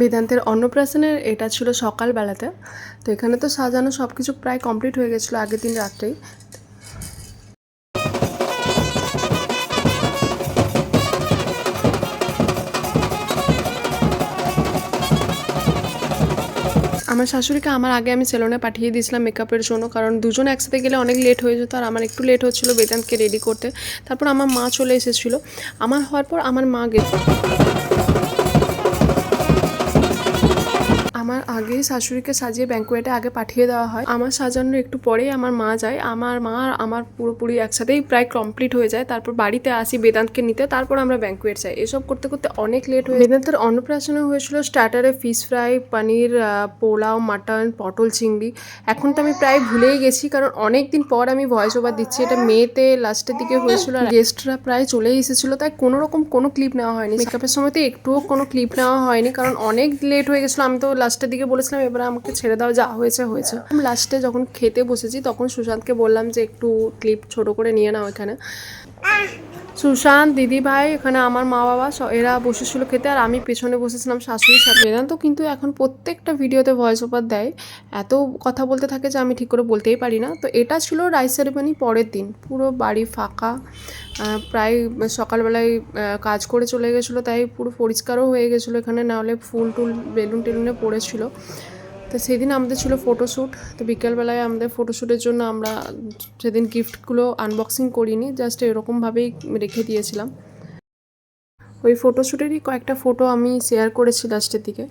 বেদান্তের অন্নপ্রাশনের এটা ছিল সকালবেলাতে। তো এখানে তো সাজানো সব কিছু প্রায় কমপ্লিট হয়ে গেছিল আগের দিন রাত্রেই। আমার শাশুড়িকে আমার আগে আমি সেলুনে পাঠিয়ে দিয়েছিলাম মেকআপের জন্য, কারণ দুজন একসাথে গেলে অনেক লেট হয়ে যেত আর আমার একটু লেট হচ্ছিল বেদান্তকে রেডি করতে। তারপর আমার মা চলে এসেছিল। আমার হওয়ার পর আমার মা গেছে। আগেই শাশুড়িকে সাজিয়ে ব্যাঙ্কুয়েটে আগে পাঠিয়ে দেওয়া হয়। আমার সাজানোর একটু পরেই আমার মা যায়। আমার মা আমার পুরোপুরি একসাথেই প্রায় কমপ্লিট হয়ে যায়। তারপর বাড়িতে আসি বেদান্তকে নিতে। তারপর আমরা ব্যাঙ্কুয়েট যাই। এসব করতে করতে অনেক লেট হয়ে বেদান্তের অন্নপ্রাশনে হয়েছিল স্টার্টারে fish fry paneer pulao mutton পটল, চিংড়ি। এখন তো আমি প্রায় ভুলেই গেছি, কারণ অনেক দিন পর আমি ভয়েস ওভার দিচ্ছি। এটা মেতে লাস্টের দিকে হয়েছিল আর গেস্টরা প্রায় চলেই এসেছিল। তাই কোনো রকম কোনো ক্লিপ নেওয়া হয়নি। মেকআপের সময় তো একটুও কোনো ক্লিপ নেওয়া হয়নি, কারণ অনেক লেট হয়ে গেছিল। আমি তো লাস্টের দিকে বলেছিলাম, এবার আমাকে ছেড়ে দাও, যা হয়েছে হয়েছে। লাস্টে যখন খেতে বসেছি, তখন সুশান্তকে বললাম যে, একটু ক্লিপ ছোট করে নিয়ে নাও এখানে। সুশান্ত, দিদি ভাই, এখানে আমার মা বাবা এরা বসেছিল খেতে, আর আমি পেছনে বসেছিলাম শাশুড়ির সাথে। বেদান্ত কিন্তু এখন প্রত্যেকটা ভিডিওতে ভয়েস ওভার দেয়। এত কথা বলতে থাকে যে আমি ঠিক করে বলতেই পারি না। তো এটা ছিল রাইস সেরেমনি পরের দিন। পুরো বাড়ি ফাঁকা। প্রায় সকালবেলায় কাজ করে চলে গেছিল, তাই পুরো পরিষ্কারও হয়ে গেছিল এখানে। নাহলে ফুল টুল বেলুন টেলুনে পড়েছিল। তো সেদিন আমাদের ছিল ফটোশ্যুট তো বিকেলবেলায় আমাদের ফটোশ্যুটের জন্য আমরা সেদিন গিফটগুলো আনবক্সিং করিনি জাস্ট এরকমভাবেই রেখে দিয়েছিলাম। ওই ফটোশ্যুটেরই কয়েকটা ফটো আমি শেয়ার করেছি লাস্টের দিকে।